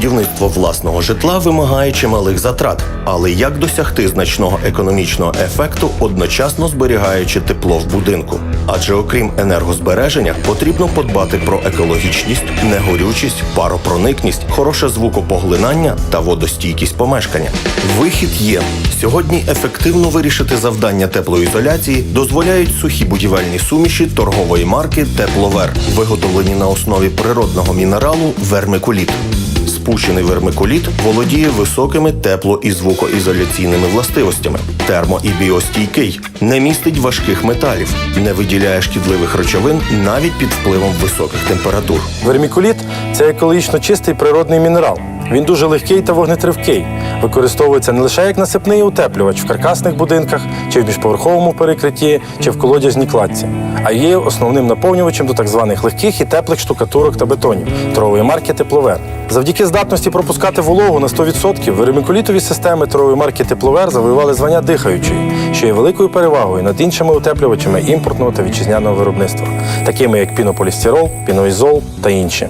будівництво власного житла вимагає чималих затрат, але як досягти значного економічного ефекту, одночасно зберігаючи тепло в будинку? Адже окрім енергозбереження, потрібно подбати про екологічність, негорючість, паропроникність, хороше звукопоглинання та водостійкість помешкання. Вихід є сьогодні. Ефективно вирішити завдання теплоізоляції дозволяють сухі будівельні суміші торгової марки Тепловер, виготовлені на основі природного мінералу вермикуліт. Спущений вермикуліт володіє високими тепло- і звукоізоляційними властивостями, термо- і біостійкий, не містить важких металів, не виділяє шкідливих речовин навіть під впливом високих температур. Вермікуліт це екологічно чистий природний мінерал. Він дуже легкий та вогнетривкий. Використовується не лише як насипний утеплювач в каркасних будинках, чи в міжповерховому перекритті, чи в колодязній кладці, а є основним наповнювачем до так званих легких і теплих штукатурок та бетонів торгової марки Тепловер. Завдяки здатності пропускати вологу на 100% вермікулітові системи торгової марки Тепловер завоювали звання дихаючої, що є великою перевагою над іншими утеплювачами імпортного та вітчизняного виробництва, такими як пінополістирол, піноізол та інші.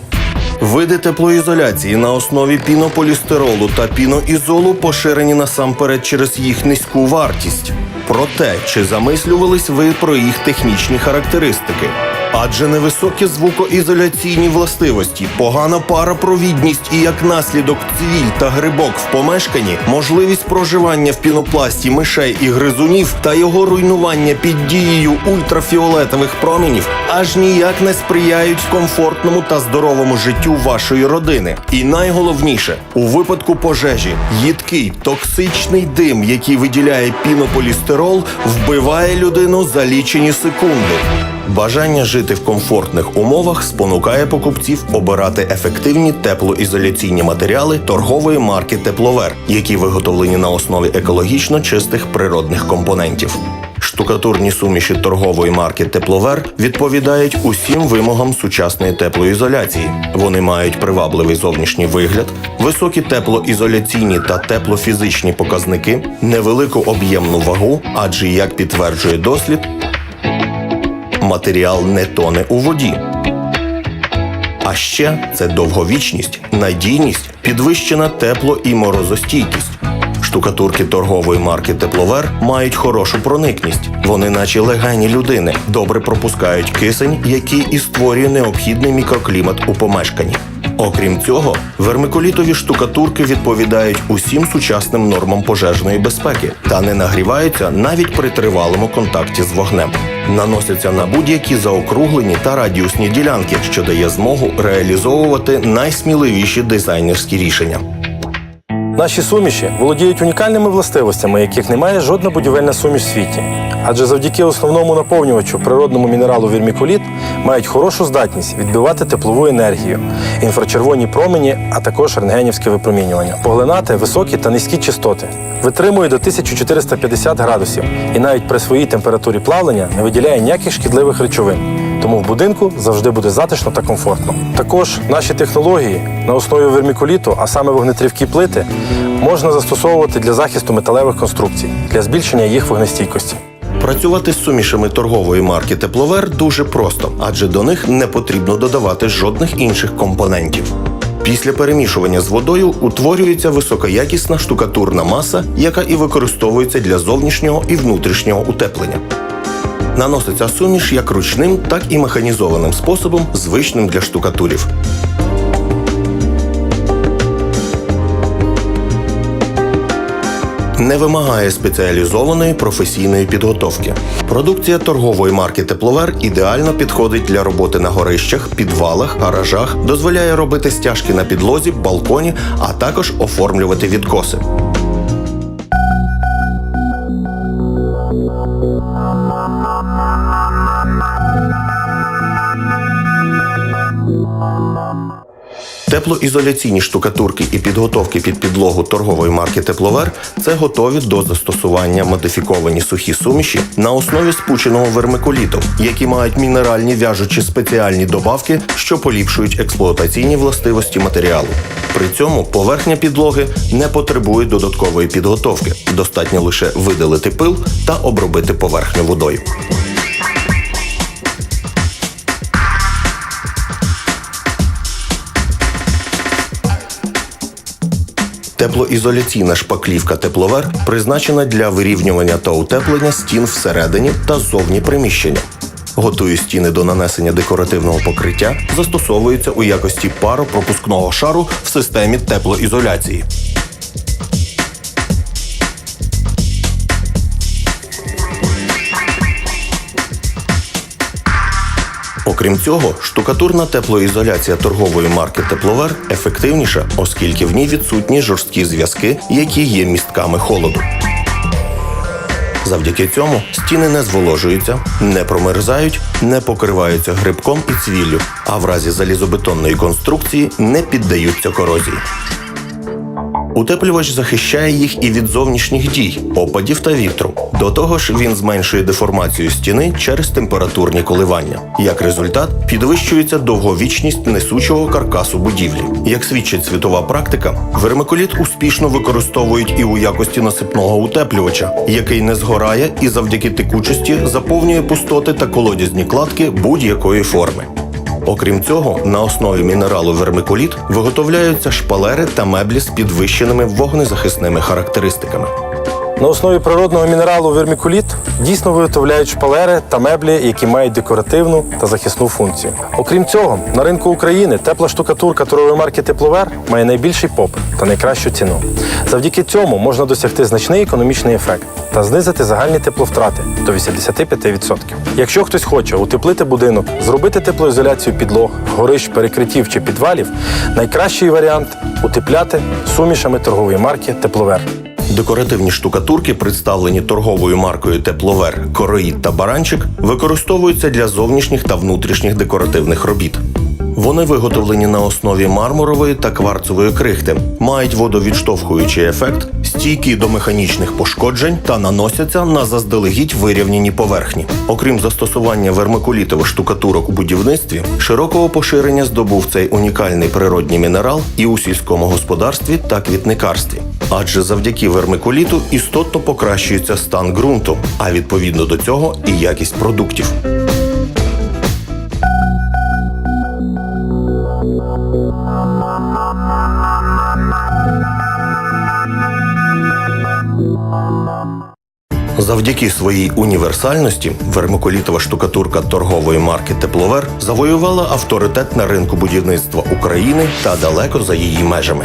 Види теплоізоляції на основі пінополістиролу та піноізолу поширені насамперед через їх низьку вартість. Проте, чи замислювались ви про їх технічні характеристики? Адже невисокі звукоізоляційні властивості, погана паропровідність і як наслідок цвіль та грибок в помешканні, можливість проживання в пінопласті мишей і гризунів та його руйнування під дією ультрафіолетових промінів аж ніяк не сприяють комфортному та здоровому життю вашої родини. І найголовніше, у випадку пожежі їдкий токсичний дим, який виділяє пінополістирол, вбиває людину за лічені секунди. Бажання жити в комфортних умовах спонукає покупців обирати ефективні теплоізоляційні матеріали торгової марки Тепловер, які виготовлені на основі екологічно чистих природних компонентів. Штукатурні суміші торгової марки Тепловер відповідають усім вимогам сучасної теплоізоляції. Вони мають привабливий зовнішній вигляд, високі теплоізоляційні та теплофізичні показники, невелику об'ємну вагу, адже як підтверджує дослід, матеріал не тоне у воді. А ще це довговічність, надійність, підвищена тепло і морозостійкість. Штукатурки торгової марки Тепловер мають хорошу проникність. Вони, наче легені людини, добре пропускають кисень, який і створює необхідний мікроклімат у помешканні. Окрім цього, вермикулітові штукатурки відповідають усім сучасним нормам пожежної безпеки та не нагріваються навіть при тривалому контакті з вогнем. Наносяться на будь-які заокруглені та радіусні ділянки, що дає змогу реалізовувати найсміливіші дизайнерські рішення. Наші суміші володіють унікальними властивостями, яких немає жодна будівельна суміш в світі. Адже завдяки основному наповнювачу природному мінералу вірмікуліт мають хорошу здатність відбивати теплову енергію, інфрачервоні промені, а також рентгенівське випромінювання, поглинати високі та низькі частоти, витримує до 1450 градусів і навіть при своїй температурі плавлення не виділяє ніяких шкідливих речовин. Тому в будинку завжди буде затишно та комфортно. Також наші технології на основі вермікуліту, а саме вогнетривкі плити, можна застосовувати для захисту металевих конструкцій, для збільшення їх вогнестійкості. Працювати з сумішами торгової марки Тепловер дуже просто, адже до них не потрібно додавати жодних інших компонентів. Після перемішування з водою утворюється високоякісна штукатурна маса, яка і використовується для зовнішнього і внутрішнього утеплення. Наноситься суміш як ручним, так і механізованим способом, звичним для штукатурів. не вимагає спеціалізованої професійної підготовки. Продукція торгової марки Тепловер ідеально підходить для роботи на горищах, підвалах, гаражах, дозволяє робити стяжки на підлозі, балконі, а також оформлювати відкоси. Теплоізоляційні штукатурки і підготовки під підлогу торгової марки Тепловер це готові до застосування модифіковані сухі суміші на основі спученого вермикуліту, які мають мінеральні в'яжучі спеціальні добавки, що поліпшують експлуатаційні властивості матеріалу. При цьому поверхня підлоги не потребує додаткової підготовки. Достатньо лише видалити пил та обробити поверхню водою. Теплоізоляційна шпаклівка тепловер призначена для вирівнювання та утеплення стін всередині та ззовні приміщення. Готові стіни до нанесення декоративного покриття, застосовується у якості паропропускного шару в системі теплоізоляції. Окрім цього, штукатурна теплоізоляція торгової марки Тепловер ефективніша, оскільки в ній відсутні жорсткі зв'язки, які є містками холоду. Завдяки цьому стіни не зволожуються, не промерзають, не покриваються грибком і цвіллю, а в разі залізобетонної конструкції не піддаються корозії. Утеплювач захищає їх і від зовнішніх дій, опадів та вітру. До того ж, він зменшує деформацію стіни через температурні коливання. Як результат, підвищується довговічність несучого каркасу будівлі. Як свідчить світова практика, вермикуліт успішно використовують і у якості насипного утеплювача, який не згорає і завдяки текучості заповнює пустоти та колодязні кладки будь-якої форми. Окрім цього, на основі мінералу вермикуліт виготовляються шпалери та меблі з підвищеними вогнезахисними характеристиками. На основі природного мінералу вермікуліт дійсно виготовляють шпалери та меблі, які мають декоративну та захисну функцію. Окрім цього, на ринку України тепла штукатурка торгової марки Тепловер має найбільший попит та найкращу ціну. Завдяки цьому можна досягти значний економічний ефект та знизити загальні тепловтрати до 85%. Якщо хтось хоче утеплити будинок, зробити теплоізоляцію підлог, горищ, перекриттів чи підвалів, найкращий варіант утепляти сумішами торгової марки Тепловер. Декоративні штукатурки, представлені торговою маркою Тепловер, Короїд та Баранчик, використовуються для зовнішніх та внутрішніх декоративних робіт. Вони виготовлені на основі мармурової та кварцевої крихти, мають водовідштовхуючий ефект, стійкі до механічних пошкоджень та наносяться на заздалегідь вирівняні поверхні. Окрім застосування вермикулітових штукатурок у будівництві, широкого поширення здобув цей унікальний природній мінерал і у сільському господарстві та квітникарстві. Адже завдяки вермикуліту істотно покращується стан ґрунту, а відповідно до цього і якість продуктів. Завдяки своїй універсальності вермикулітова штукатурка торгової марки Тепловер завоювала авторитет на ринку будівництва України та далеко за її межами.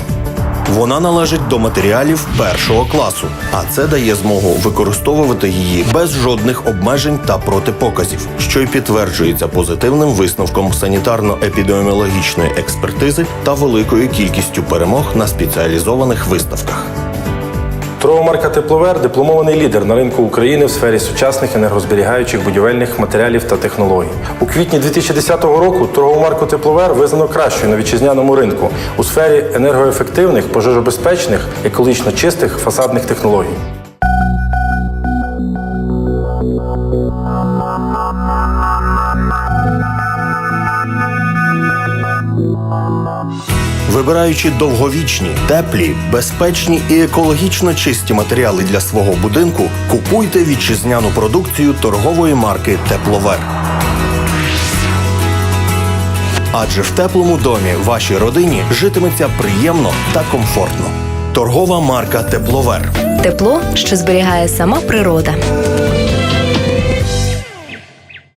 Вона належить до матеріалів першого класу, а це дає змогу використовувати її без жодних обмежень та протипоказів, що й підтверджується позитивним висновком санітарно-епідеміологічної експертизи та великою кількістю перемог на спеціалізованих виставках. Торгова марка Тепловер дипломований лідер на ринку України в сфері сучасних енергозберігаючих будівельних матеріалів та технологій. У квітні 2010 року торгову марку Тепловер визнано кращою на вітчизняному ринку у сфері енергоефективних, пожежобезпечних, екологічно чистих фасадних технологій. Вибираючи довговічні, теплі, безпечні і екологічно чисті матеріали для свого будинку, купуйте вітчизняну продукцію торгової марки Тепловер. Адже в теплому домі вашій родині житиметься приємно та комфортно. Торгова марка Тепловер. Тепло, що зберігає сама природа.